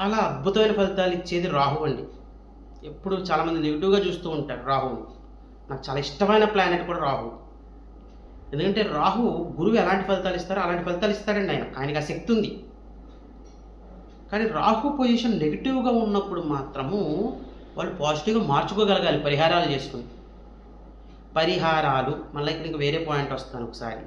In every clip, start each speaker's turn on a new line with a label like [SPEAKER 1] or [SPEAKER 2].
[SPEAKER 1] చాలా అద్భుతమైన ఫలితాలు ఇచ్చేది రాహు అండి. ఎప్పుడు చాలామంది నెగిటివ్గా చూస్తూ ఉంటారు రాహుని నాకు చాలా ఇష్టమైన ప్లానెట్ కూడా రాహు ఎందుకంటే రాహు గురువు ఎలాంటి ఫలితాలు ఇస్తారో అలాంటి ఫలితాలు ఇస్తాడండి ఆయన. ఆయనకి ఆ శక్తి ఉంది. కానీ రాహు పొజిషన్ నెగిటివ్గా ఉన్నప్పుడు మాత్రము వాళ్ళు పాజిటివ్గా మార్చుకోగలగాలి పరిహారాలు చేసుకుని. పరిహారాలు మళ్ళీ ఇక్కడ ఇంకా వేరే పాయింట్ వస్తాను ఒకసారి.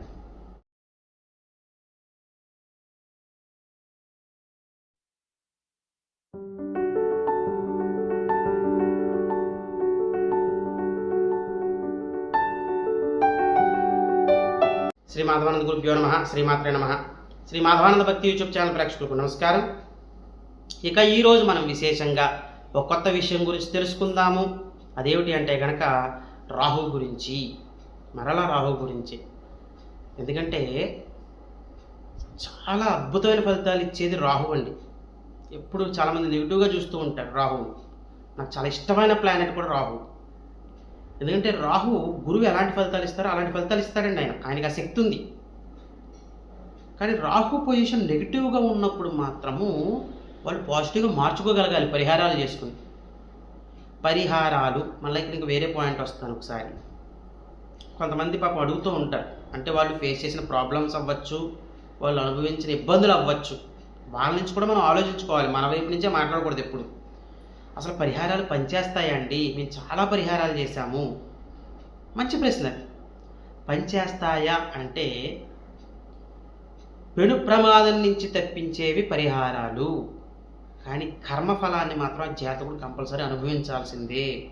[SPEAKER 1] శ్రీ మాధవానంద గురుభ్యో నమ శ్రీమాత్రే నమ. శ్రీ మాధవానంద భక్తి యూట్యూబ్ ఛానల్ ప్రేక్షకులకు నమస్కారం. ఇక ఈరోజు మనం విశేషంగా ఒక కొత్త విషయం గురించి తెలుసుకుందాము. అదేమిటి అంటే కనుక రాహు గురించి మరలా రాహు గురించి. ఎందుకంటే చాలా అద్భుతమైన ఫలితాలు ఇచ్చేది రాహు అండి. ఎప్పుడు చాలామంది నెగిటివ్గా చూస్తూ ఉంటారు రాహుని. నాకు చాలా ఇష్టమైన ప్లానెట్ కూడా రాహు. ఎందుకంటే రాహు గురువు ఎలాంటి ఫలితాలు ఇస్తారో అలాంటి ఫలితాలు ఇస్తాడండి ఆయన. ఆయనకి ఆ శక్తి ఉంది. కానీ రాహు పొజిషన్ నెగిటివ్గా ఉన్నప్పుడు మాత్రము వాళ్ళు పాజిటివ్గా మార్చుకోగలగాలి పరిహారాలు చేసుకుని. పరిహారాలు మళ్ళీ ఇక్కడ ఇంకా వేరే పాయింట్ వస్తాను ఒకసారి. కొంతమంది పాపం అడుగుతూ ఉంటారు. అంటే వాళ్ళు ఫేస్ చేసిన ప్రాబ్లమ్స్ అవ్వచ్చు వాళ్ళు అనుభవించిన ఇబ్బందులు అవ్వచ్చు. వాళ్ళ నుంచి కూడా మనం ఆలోచించుకోవాలి. మన వైపు నుంచే మాట్లాడకూడదు ఎప్పుడు. అసలు పరిహారాలు పనిచేస్తాయండి. మేము చాలా పరిహారాలు చేశాము. మంచి ప్రశ్న. పనిచేస్తాయా అంటే పెను ప్రమాదం నుంచి తప్పించేవి పరిహారాలు. కానీ కర్మఫలాన్ని మాత్రం జాతకుడు కంపల్సరీ అనుభవించాల్సిందే.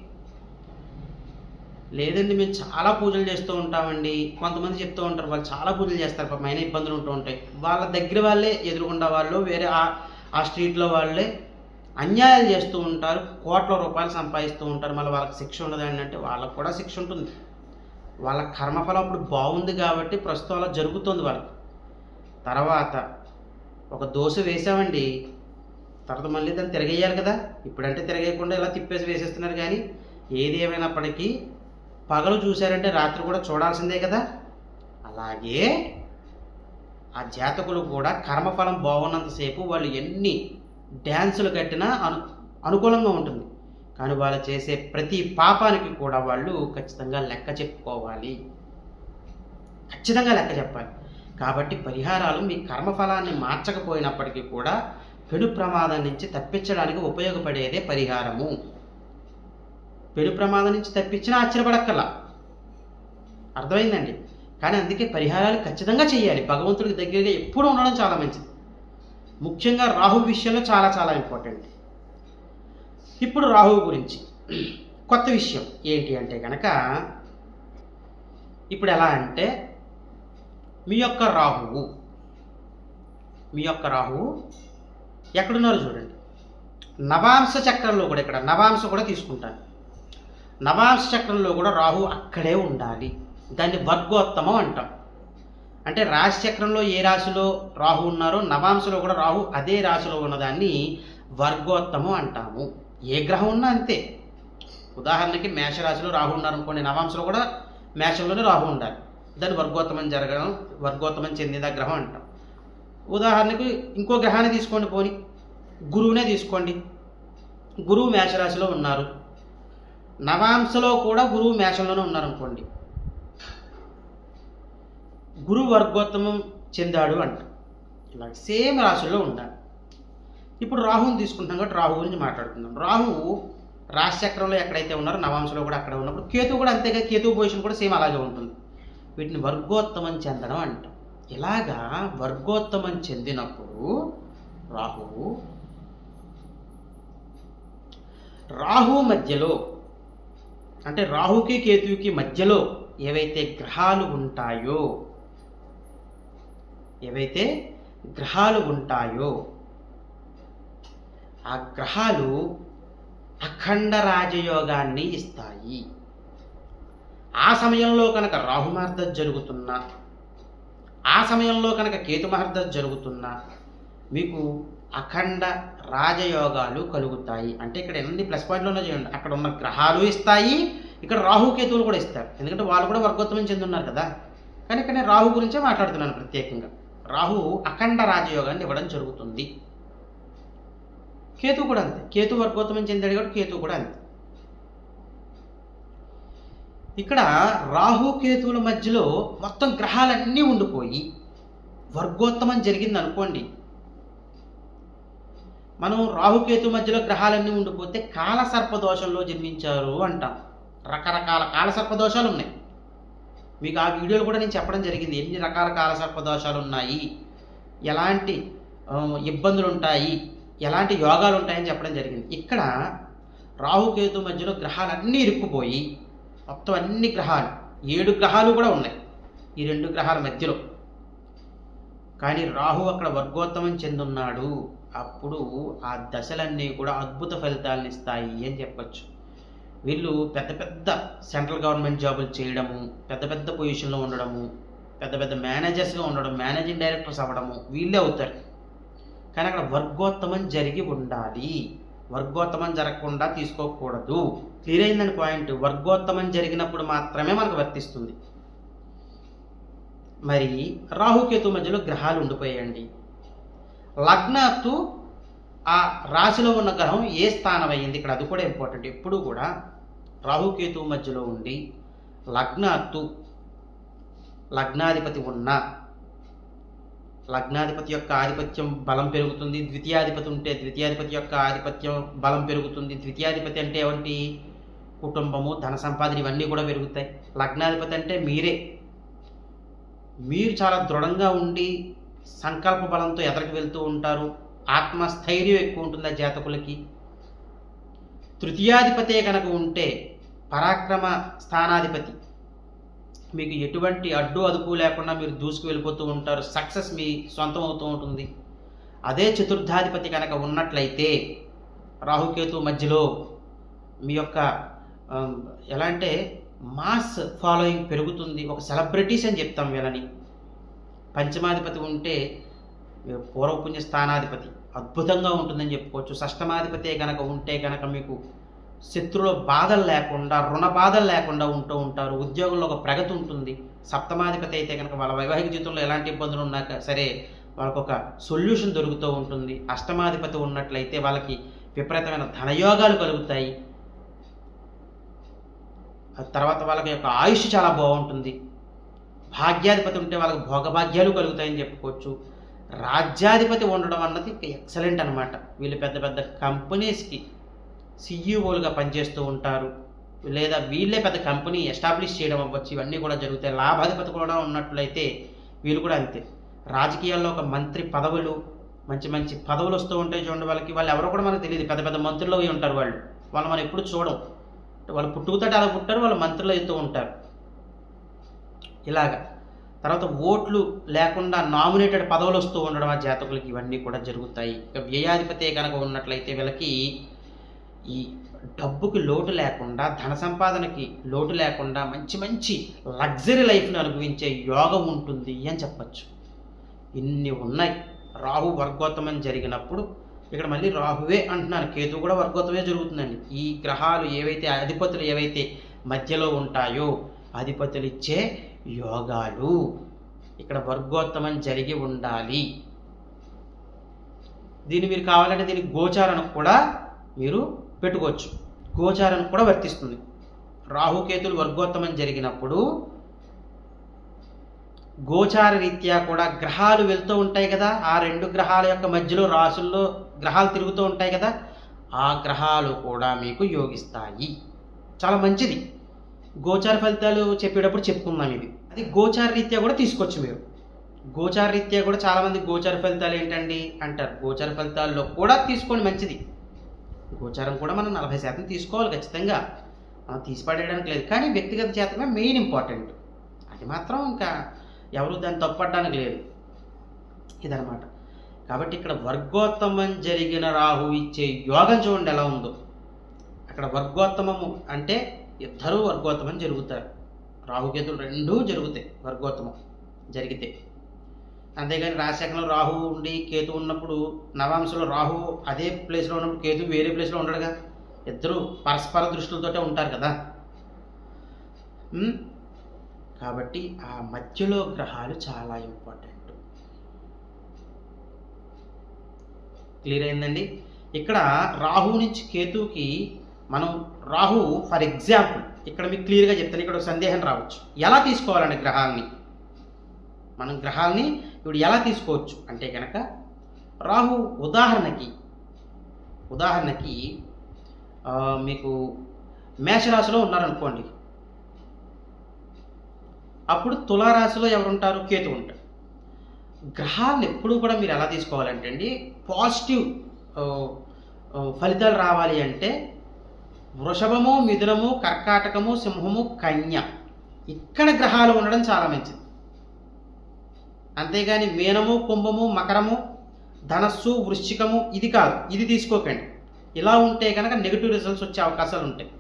[SPEAKER 1] లేదండి మేము చాలా పూజలు చేస్తూ ఉంటామండి. కొంతమంది చెప్తూ ఉంటారు వాళ్ళు చాలా పూజలు చేస్తారు పైన ఇబ్బందులు ఉంటూ ఉంటాయి. వాళ్ళ దగ్గర వాళ్ళే ఎదురుకుండా వాళ్ళు వేరే ఆ స్ట్రీట్లో వాళ్ళే అన్యాయాలు చేస్తూ ఉంటారు కోట్ల రూపాయలు సంపాదిస్తూ ఉంటారు మళ్ళీ వాళ్ళకి శిక్ష ఉండదని అంటే వాళ్ళకు కూడా శిక్ష ఉంటుంది. వాళ్ళ కర్మఫలం అప్పుడు బాగుంది కాబట్టి ప్రస్తుతం అలా జరుగుతుంది వాళ్ళకి. తర్వాత ఒక దోశ వేసామండి తర్వాత మళ్ళీ దాన్ని తిరగేయాలి కదా. ఇప్పుడంటే తిరగేయకుండా ఇలా తిప్పేసి వేసేస్తున్నారు కానీ ఏది ఏమైనప్పటికీ పగలు చూశారంటే రాత్రి కూడా చూడాల్సిందే కదా. అలాగే ఆ జాతకులు కూడా కర్మఫలం బాగున్నంతసేపు వాళ్ళు ఎన్ని డ్యాన్సులు కట్టినా అను అనుకూలంగా ఉంటుంది. కానీ వాళ్ళు చేసే ప్రతి పాపానికి కూడా వాళ్ళు ఖచ్చితంగా లెక్క చెప్పుకోవాలి. ఖచ్చితంగా లెక్క చెప్పాలి. కాబట్టి పరిహారాలు మీ కర్మఫలాన్ని మార్చకపోయినప్పటికీ కూడా పెడు ప్రమాదం నుంచి తప్పించడానికి ఉపయోగపడేదే పరిహారము. పెడు ప్రమాదం నుంచి తప్పించినా ఆశ్చర్యపడక్కర్లా. అర్థమైందండి? కానీ అందుకే పరిహారాలు ఖచ్చితంగా చేయాలి భగవంతుడికి దగ్గరగా ఎప్పుడూ ఉండడం చాలా మంచిది. ముఖ్యంగా రాహు విషయంలో చాలా చాలా ఇంపార్టెంట్ ఇప్పుడు రాహు గురించి. కొత్త విషయం ఏంటి అంటే కనుక ఇప్పుడు ఎలా అంటే మీ యొక్క రాహువు మీ యొక్క రాహువు ఎక్కడున్నారో చూడండి. నవాంశ చక్రంలో కూడా ఇక్కడ నవాంశ కూడా తీసుకుంటాను. నవాంశ చక్రంలో కూడా రాహు అక్కడే ఉండాలి. దాన్ని వర్గోత్తమం అంటాం. అంటే రాశిచక్రంలో ఏ రాశిలో రాహు ఉన్నారో నవాంశలో కూడా రాహు అదే రాశిలో ఉన్నదాన్ని వర్గోత్తమం అంటాము. ఏ గ్రహం ఉన్నా అంతే. ఉదాహరణకి మేషరాశిలో రాహు ఉన్నారనుకోండి నవాంశలో కూడా మేషంలోనే రాహు ఉండాలి. దాన్ని వర్గోత్తమం జరగడం వర్గోత్తమం చెందిన గ్రహం అంటాం. ఉదాహరణకు ఇంకో గ్రహాన్ని తీసుకోండి పోని. గురువునే తీసుకోండి. గురువు మేషరాశిలో ఉన్నారు. నవాంశలో కూడా గురువు మేషంలోనే ఉన్నారనుకోండి. గురువు వర్గోత్తమం చెందాడు అంట. ఇలా సేమ్ రాశుల్లో ఉండాలి ఇప్పుడు రాహుని తీసుకుంటాం కాబట్టి రాహు గురించి మాట్లాడుకుందాం. రాహువు రాశి చక్రంలో ఎక్కడైతే ఉన్నారో నవాంశలో కూడా అక్కడ ఉన్నప్పుడు కేతు కూడా అంతేగా కేతు పొజిషన్ కూడా సేమ్ అలాగే ఉంటుంది. వీటిని వర్గోత్తమం చెందడం అంటాం. ఇలాగా వర్గోత్తమం చెందినప్పుడు రాహువు రాహు మధ్యలో అంటే రాహుకి కేతువుకి మధ్యలో ఏవైతే గ్రహాలు ఉంటాయో ఏవైతే గ్రహాలు ఉంటాయో ఆ గ్రహాలు అఖండ రాజయోగాన్ని ఇస్తాయి. ఆ సమయంలో కనుక రాహుమార్ద జరుగుతున్నా ఆ సమయంలో కనుక కేతుమహర్ద జరుగుతున్నా మీకు అఖండ రాజయోగాలు కలుగుతాయి. అంటే ఇక్కడ ఎన్ని ప్లస్ పాయింట్లు చేయండి అక్కడ ఉన్న గ్రహాలు ఇస్తాయి ఇక్కడ రాహుకేతువులు కూడా ఇస్తారు. ఎందుకంటే వాళ్ళు కూడా వర్గోత్తమం చెందున్నారు కదా. కానీ ఇక్కడ నేను రాహు గురించే మాట్లాడుతున్నాను ప్రత్యేకంగా. రాహు అఖండ రాజయోగాన్ని ఇవ్వడం జరుగుతుంది. కేతు కూడా అంతే. కేతు వర్గోత్తమం చెందాడు కాబట్టి కేతు కూడా అంతే. ఇక్కడ రాహు కేతువుల మధ్యలో మొత్తం గ్రహాలన్నీ ఉండిపోయి వర్గోత్తమం జరిగింది అనుకోండి. మనం రాహుకేతు మధ్యలో గ్రహాలన్నీ ఉండిపోతే కాలసర్ప దోషంలో జన్మించారు అంటాం. రకరకాల కాలసర్ప దోషాలు ఉన్నాయి మీకు ఆ వీడియోలు కూడా నేను చెప్పడం జరిగింది. ఎన్ని రకాల కాల సర్పదోషాలు ఉన్నాయి ఎలాంటి ఇబ్బందులు ఉంటాయి ఎలాంటి యోగాలు ఉంటాయని చెప్పడం జరిగింది. ఇక్కడ రాహుకేతు మధ్యలో గ్రహాలన్నీ ఇరుక్కుపోయి మొత్తం అన్ని గ్రహాలు ఏడు గ్రహాలు కూడా ఉన్నాయి ఈ రెండు గ్రహాల మధ్యలో. కానీ రాహు అక్కడ వర్గోత్తమం చెందున్నాడు. అప్పుడు ఆ దశలన్నీ కూడా అద్భుత ఫలితాలను ఇస్తాయి అని చెప్పొచ్చు. వీళ్ళు పెద్ద పెద్ద సెంట్రల్ గవర్నమెంట్ జాబులు చేయడము పెద్ద పెద్ద పొజిషన్లో ఉండడము పెద్ద పెద్ద మేనేజర్స్గా ఉండడం మేనేజింగ్ డైరెక్టర్స్ అవ్వడము వీళ్ళే అవుతారు. కానీ అక్కడ వర్గోత్తమం జరిగి ఉండాలి. వర్గోత్తమం జరగకుండా తీసుకోకూడదు. క్లియర్ అయిందని పాయింట్ వర్గోత్తమం జరిగినప్పుడు మాత్రమే మనకు వర్తిస్తుంది. మరి రాహుకేతు మధ్యలో గ్రహాలు ఉండిపోయాయండి. లగ్నాత్తు ఆ రాశిలో ఉన్న గ్రహం ఏ స్థానం అయ్యింది ఇక్కడ అది కూడా ఇంపార్టెంట్ ఎప్పుడు కూడా రాహుకేతు మధ్యలో ఉండి లగ్నత్తు లగ్నాధిపతి ఉన్న లగ్నాధిపతి యొక్క ఆధిపత్యం బలం పెరుగుతుంది. ద్వితీయాధిపతి ఉంటే ద్వితీయాధిపతి యొక్క ఆధిపత్యం బలం పెరుగుతుంది. ద్వితీయాధిపతి అంటే ఏమంటి కుటుంబము ధన సంపాదన ఇవన్నీ కూడా పెరుగుతాయి. లగ్నాధిపతి అంటే మీరే. మీరు చాలా దృఢంగా ఉండి సంకల్ప బలంతో ఎదరికి వెళ్తూ ఉంటారు. ఆత్మస్థైర్యం ఎక్కువ ఉంటుంది ఆ జాతకులకి? తృతీయాధిపతే కనుక ఉంటే పరాక్రమ స్థానాధిపతి. మీకు ఎటువంటి అడ్డు అదుపు లేకుండా మీరు దూసుకు వెళ్ళిపోతూ ఉంటారు సక్సెస్ మీ సొంతం అవుతూ ఉంటుంది. అదే చతుర్థాధిపతి కనుక ఉన్నట్లయితే రాహుకేతు మధ్యలో మీ యొక్క ఎలా అంటే మాస్ ఫాలోయింగ్ పెరుగుతుంది. ఒక సెలబ్రిటీస్ అని చెప్తాం వీళ్ళని. పంచమాధిపతి ఉంటే పూర్వపుణ్య స్థానాధిపతి. అద్భుతంగా ఉంటుందని చెప్పుకోవచ్చు. షష్టమాధిపతే కనుక ఉంటే కనుక మీకు శత్రుల బాధలు లేకుండా రుణ బాధలు లేకుండా ఉంటూ ఉంటారు. ఉద్యోగంలో ఒక ప్రగతి ఉంటుంది. సప్తమాధిపతి అయితే కనుక వాళ్ళ వైవాహిక జీవితంలో ఎలాంటి ఇబ్బందులు ఉన్నాక సరే వాళ్ళకు ఒక సొల్యూషన్ దొరుకుతూ ఉంటుంది. అష్టమాధిపతి ఉన్నట్లయితే వాళ్ళకి విపరీతమైన ధనయోగాలు కలుగుతాయి. తర్వాత వాళ్ళకి యొక్క ఆయుష్ చాలా బాగుంటుంది. భాగ్యాధిపతి ఉంటే వాళ్ళకి భోగభాగ్యాలు కలుగుతాయని చెప్పుకోవచ్చు. రాజ్యాధిపతి ఉండడం అన్నది ఎక్సలెంట్ అనమాట వీళ్ళు పెద్ద పెద్ద కంపెనీస్కి సీఈఓలుగా పనిచేస్తూ ఉంటారు. లేదా వీళ్ళే పెద్ద కంపెనీ ఎస్టాబ్లిష్ చేయడం అవ్వచ్చు. ఇవన్నీ కూడా జరుగుతాయి. లాభాధిపతి కూడా ఉన్నట్లయితే వీళ్ళు కూడా అంతే. రాజకీయాల్లో ఒక మంత్రి పదవులు మంచి మంచి పదవులు వస్తూ ఉంటాయి చూడండి వాళ్ళకి. వాళ్ళు ఎవరో కూడా మనకు తెలియదు. పెద్ద పెద్ద మంత్రులు అయి ఉంటారు వాళ్ళు. వాళ్ళు మనం ఎప్పుడు చూడం. వాళ్ళు పుట్టుకతోటి అలా పుట్టారు వాళ్ళు మంత్రులు అవుతూ ఉంటారు. ఇలాగా. తర్వాత ఓట్లు లేకుండా నామినేటెడ్ పదవులు వస్తూ ఉండడం ఆ జాతకులకి ఇవన్నీ కూడా జరుగుతాయి. ఇక వ్యయాధిపతి కనుక ఉన్నట్లయితే వీళ్ళకి ఈ డబ్బుకి లోటు లేకుండా ధన సంపాదనకి లోటు లేకుండా మంచి మంచి లగ్జరీ లైఫ్ని అనుభవించే యోగం ఉంటుంది అని చెప్పచ్చు. ఇన్ని ఉన్నాయి. రాహు వర్గోత్తమం జరిగినప్పుడు ఇక్కడ మళ్ళీ రాహువే అంటున్నాను కేతు కూడా వర్గోత్తమే జరుగుతుందండి. ఈ గ్రహాలు ఏవైతే అధిపతులు ఏవైతే మధ్యలో ఉంటాయో అధిపతులు ఇచ్చే యోగాలు ఇక్కడ వర్గోత్తమం జరిగి ఉండాలి. దీన్ని మీరు కావాలంటే దీనికి గోచారానికి కూడా మీరు పెట్టుకోవచ్చు. గోచారానికి కూడా వర్తిస్తుంది. రాహుకేతులు వర్గోత్తమం జరిగినప్పుడు గోచార రీత్యా కూడా గ్రహాలు వెళ్తూ ఉంటాయి కదా. ఆ రెండు గ్రహాల యొక్క మధ్యలో రాసుల్లో గ్రహాలు తిరుగుతూ ఉంటాయి కదా. ఆ గ్రహాలు కూడా మీకు యోగిస్తాయి. చాలా మంచిది. గోచార ఫలితాలు చెప్పేటప్పుడు చెప్పుకుందాం ఇది. అది గోచార రీత్యా కూడా తీసుకోవచ్చు మీరు. గోచార రీత్యా కూడా చాలామంది గోచార ఫలితాలు ఏంటండి అంటారు. గోచార ఫలితాల్లో కూడా తీసుకోండి మంచిది. గోచారం కూడా మనం నలభై శాతం తీసుకోవాలి ఖచ్చితంగా. మనం తీసి పడేయడానికి లేదు. కానీ వ్యక్తిగత జాతకమే మెయిన్ ఇంపార్టెంట్. అది మాత్రం ఇంకా ఎవరు దాన్ని తప్పడానికి లేదు. ఇదనమాట కాబట్టి ఇక్కడ వర్గోత్తమం జరిగిన రాహు ఇచ్చే యోగం చూడండి ఎలా ఉందో. అక్కడ వర్గోత్తమము అంటే ఇద్దరూ వర్గోత్తమం జరుగుతారు. రాహుకేతులు రెండూ జరుగుతాయి వర్గోత్తమం జరిగితే. అంతేగాని రాశికంలో రాహు ఉండి కేతు ఉన్నప్పుడు నవాంశంలో రాహు అదే ప్లేస్లో ఉన్నప్పుడు కేతు వేరే ప్లేస్లో ఉండడుగా? ఇద్దరు పరస్పర దృష్టిలతోటే ఉంటారు కదా? కాబట్టి ఆ మధ్యలో గ్రహాలు చాలా ఇంపార్టెంట్. క్లియర్ అయిందండి? ఇక్కడ రాహు నుంచి కేతువుకి మనం రాహు ఫర్ ఎగ్జాంపుల్ ఇక్కడ మీకు క్లియర్గా చెప్తాను ఇక్కడ ఒక సందేహం రావచ్చు. ఎలా తీసుకోవాలండి గ్రహాలని? మనం గ్రహాలని ఇప్పుడు ఎలా తీసుకోవచ్చు? అంటే కనుక రాహు ఉదాహరణకి ఉదాహరణకి మీకు మేషరాశిలో ఉన్నారనుకోండి. అప్పుడు తులారాశిలో ఎవరుంటారు? కేతు ఉంటాడు. గ్రహాలను ఎప్పుడూ కూడా మీరు ఎలా తీసుకోవాలంటే అండి పాజిటివ్ ఫలితాలు రావాలి అంటే వృషభము మిథునము కర్కాటకము సింహము కన్య. ఇక్కడ గ్రహాలు ఉండడం చాలా మంచిది. అంతేగాని మీనము కుంభము మకరము ధనస్సు వృశ్చికము ఇది కాదు. ఇది తీసుకోకండి. ఇలా ఉంటే కనుక నెగిటివ్ రిజల్ట్స్ వచ్చే అవకాశాలు ఉంటాయి.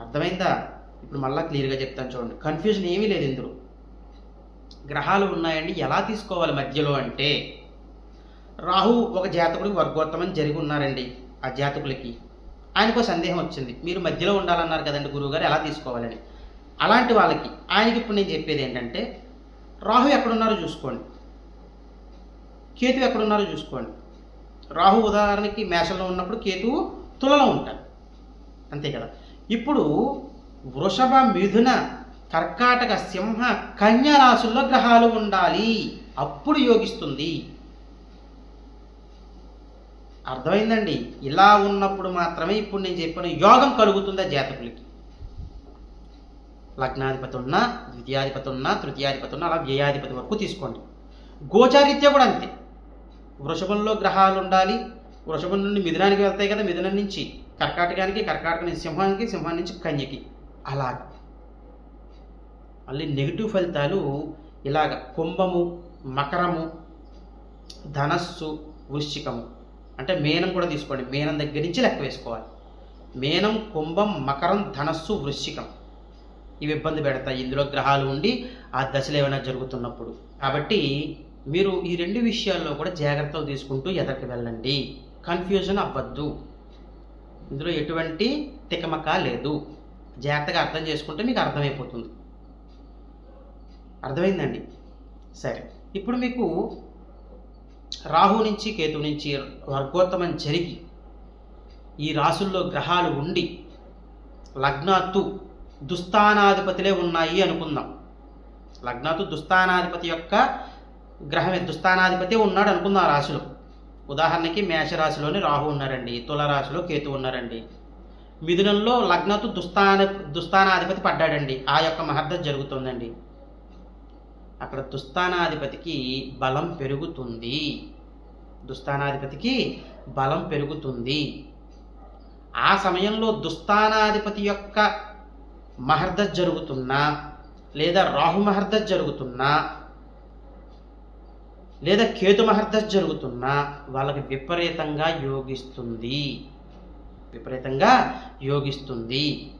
[SPEAKER 1] అర్థమైందా? ఇప్పుడు మళ్ళీ క్లియర్గా చెప్తాను చూడండి. కన్ఫ్యూజన్ ఏమీ లేదు ఇందులో. గ్రహాలు ఉన్నాయండి. ఎలా తీసుకోవాలి మధ్యలో అంటే రాహు ఒక జాతకుడికి వర్గోత్తమం జరిగి ఉన్నారండి. ఆ జాతకులకి ఆయనకు ఒక సందేహం వచ్చింది. మీరు మధ్యలో ఉండాలన్నారు కదండి గురువుగారు ఎలా తీసుకోవాలని. అలాంటి వాళ్ళకి ఆయనకి ఇప్పుడు నేను చెప్పేది ఏంటంటే రాహు ఎక్కడున్నారో చూసుకోండి. కేతు ఎక్కడున్నారో చూసుకోండి. రాహు ఉదాహరణకి మేషంలో ఉన్నప్పుడు కేతువు తులలో ఉంటాడు. అంతే కదా. ఇప్పుడు వృషభ మిథున కర్కాటక సింహ కన్యా రాశుల్లో గ్రహాలు ఉండాలి. అప్పుడు యోగిస్తుంది. అర్థమైందండి? ఇలా ఉన్నప్పుడు మాత్రమే ఇప్పుడు నేను చెప్పిన యోగం కలుగుతుందా జాతకులకి? లగ్నాధిపతి ఉన్నా ద్వితీయాధిపతి ఉన్నా తృతీయాధిపతి ఉన్నా అలా వ్యయాధిపతి వరకు తీసుకోండి. గోచారీత్య కూడా అంతే. వృషభంలో గ్రహాలు ఉండాలి. వృషభం నుండి మిథునానికి వెళ్తాయి కదా మిథునం నుంచి కర్కాటకానికి కర్కాటక నుంచి సింహానికి సింహం నుంచి కన్యకి. అలాగ. మళ్ళీ నెగిటివ్ ఫలితాలు ఇలాగ కుంభము మకరము ధనస్సు వృశ్చికము. అంటే మేనం కూడా తీసుకోండి. మేనం దగ్గర నుంచి లెక్క వేసుకోవాలి. మేనం కుంభం మకరం ధనస్సు వృశ్చికం. ఇవి ఇబ్బంది పెడతాయి. ఇందులో గ్రహాలు ఉండి ఆ దశలు ఏమైనా జరుగుతున్నప్పుడు. కాబట్టి మీరు ఈ రెండు విషయాల్లో కూడా జాగ్రత్తలు తీసుకుంటూ ఎదరికి వెళ్ళండి. కన్ఫ్యూజన్ అవ్వద్దు. ఇందులో ఎటువంటి తికమక లేదు. జాగ్రత్తగా అర్థం చేసుకుంటే మీకు అర్థమైపోతుంది. అర్థమైందండి? సరే. ఇప్పుడు మీకు రాహు నుంచి కేతు నుంచి వర్గోత్తమం జరిగి ఈ రాసుల్లో గ్రహాలు ఉండి లగ్నాత్తు దుస్థానాధిపతిలే ఉన్నాయి అనుకుందాం. లగ్నాత్తు దుస్థానాధిపతి యొక్క గ్రహమే దుస్థానాధిపతి ఉన్నాడు అనుకుందాం ఆ రాశిలో. ఉదాహరణకి మేషరాశిలోని రాహు ఉన్నారండి తులరాశిలో కేతు ఉన్నారండి. మిథునంలో లగ్నతు దుస్థాన దుస్థానాధిపతి పడ్డాడండి. ఆ యొక్క మహర్ద జరుగుతుందండి. అక్కడ దుస్థానాధిపతికి బలం పెరుగుతుంది. దుస్థానాధిపతికి బలం పెరుగుతుంది. ఆ సమయంలో దుస్థానాధిపతి యొక్క మహర్ద జరుగుతున్నా లేదా రాహు మహర్దశ జరుగుతున్నా లేదా కేతు మహర్ద జరుగుతున్నా వాళ్ళకి విపరీతంగా యోగిస్తుంది. విపరీతంగా యోగిస్తుంది.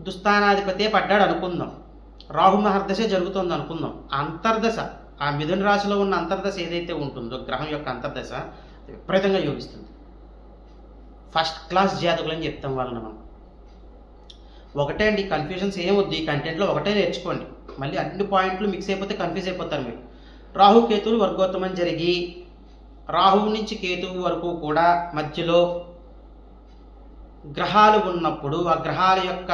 [SPEAKER 1] దుస్థానాధిపతే పడ్డాడు అనుకుందాం. రాహు మహర్దశే జరుగుతుంది అనుకుందాం. అంతర్దశ. ఆ మిథున రాశిలో ఉన్న అంతర్దశ ఏదైతే ఉంటుందో గ్రహం యొక్క అంతర్దశ విపరీతంగా యోగిస్తుంది. ఫస్ట్ క్లాస్ జాతకులని చెప్తాం వాళ్ళని మనం. ఒకటే అండి కన్ఫ్యూజన్స్ ఏమొద్దు ఈ కంటెంట్లో ఒకటే నేర్చుకోండి. మళ్ళీ అన్ని పాయింట్లు మిక్స్ అయిపోతే కన్ఫ్యూజ్ అయిపోతారు మీరు. రాహు కేతువులు వర్గోత్తమం జరిగి రాహువు నుంచి కేతువు వరకు కూడా మధ్యలో గ్రహాలు ఉన్నప్పుడు ఆ గ్రహాల యొక్క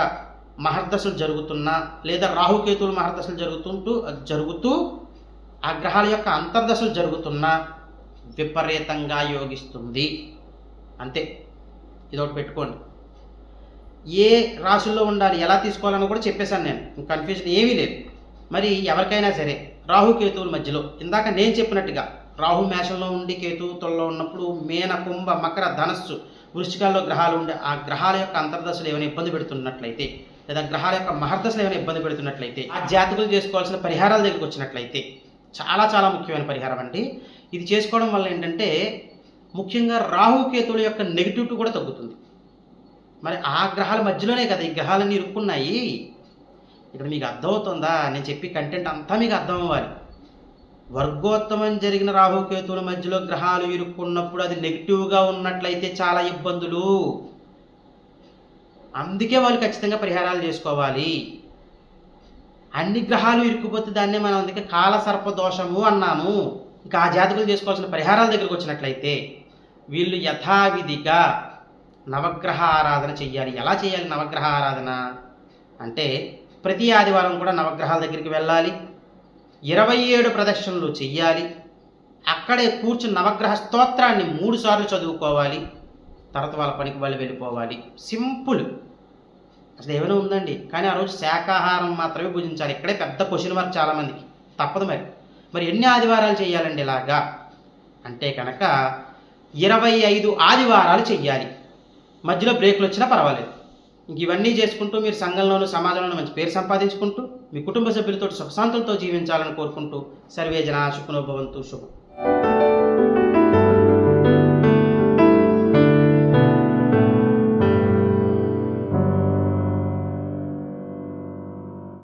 [SPEAKER 1] మహర్దశలు జరుగుతున్నా లేదా రాహుకేతువులు మహర్దశలు జరుగుతుంటూ జరుగుతూ ఆ గ్రహాల యొక్క అంతర్దశలు జరుగుతున్నా విపరీతంగా యోగిస్తుంది. అంతే. ఇదొకటి పెట్టుకోండి. ఏ రాశుల్లో ఉండాలి ఎలా తీసుకోవాలని కూడా చెప్పేశాను నేను. కన్ఫ్యూజన్ ఏమీ లేదు. మరి ఎవరికైనా సరే రాహు కేతువుల మధ్యలో ఇందాక నేను చెప్పినట్టుగా రాహు మేషంలో ఉండి కేతు తొల్లో ఉన్నప్పుడు మేన కుంభ మకర ధనస్సు వృష్టికాల్లో గ్రహాలు ఉండే ఆ గ్రహాల యొక్క అంతర్దశలు ఏమైనా ఇబ్బంది పెడుతున్నట్లయితే లేదా గ్రహాల యొక్క మహర్దశలు ఏమైనా ఇబ్బంది పెడుతున్నట్లయితే ఆ జాతకులు చేసుకోవాల్సిన పరిహారాల దగ్గరికి వచ్చినట్లయితే చాలా చాలా ముఖ్యమైన పరిహారం అండి. ఇది చేసుకోవడం వల్ల ఏంటంటే ముఖ్యంగా రాహుకేతువుల యొక్క నెగిటివిటీ కూడా తగ్గుతుంది. మరి ఆ గ్రహాల మధ్యలోనే కదా ఈ గ్రహాలన్నీ ఇరుక్కున్నాయి. ఇక్కడ మీకు అర్థమవుతుందా? నేను చెప్పి కంటెంట్ అంతా మీకు అర్థం అవ్వాలి వర్గోత్తమం జరిగిన రాహుకేతువుల మధ్యలో గ్రహాలు ఇరుక్కున్నప్పుడు అది నెగిటివ్గా ఉన్నట్లయితే చాలా ఇబ్బందులు. అందుకే వాళ్ళు ఖచ్చితంగా పరిహారాలు చేసుకోవాలి. అన్ని గ్రహాలు ఇరుక్కుపోతే దాన్నే మనం అందుకే కాల సర్ప దోషము అన్నాము. ఇంకా ఆ జాతకులు చేసుకోవాల్సిన పరిహారాల దగ్గరకు వచ్చినట్లయితే వీళ్ళు యథావిధిగా నవగ్రహ ఆరాధన చెయ్యాలి. ఎలా చేయాలి నవగ్రహ ఆరాధన? అంటే ప్రతి ఆదివారం కూడా నవగ్రహాల దగ్గరికి వెళ్ళాలి. ఇరవై ఏడు ప్రదక్షిణలు చెయ్యాలి. అక్కడే కూర్చుని నవగ్రహ స్తోత్రాన్ని మూడుసార్లు చదువుకోవాలి. తర్వాత వాళ్ళ పనికి వాళ్ళు వెళ్ళిపోవాలి. సింపుల్. అసలు ఏమైనా ఉందండి? కానీ ఆ రోజు శాకాహారం మాత్రమే భుజించాలి. ఇక్కడే పెద్ద క్వశ్చన్ మార్క్ చాలామందికి తప్పదు మరి. మరి ఎన్ని ఆదివారాలు చేయాలండి ఇలాగా? అంటే కనుక ఇరవై ఐదు ఆదివారాలు చెయ్యాలి. మధ్యలో బ్రేకులు వచ్చినా పర్వాలేదు. ఇంక ఇవన్నీ చేసుకుంటూ మీరు సంఘంలోనూ సమాజంలోనూ మంచి పేరు సంపాదించుకుంటూ మీ కుటుంబ సభ్యులతో సుఖశాంతులతో జీవించాలని కోరుకుంటూ సర్వే జన సుఖనోభవంతు శుభం.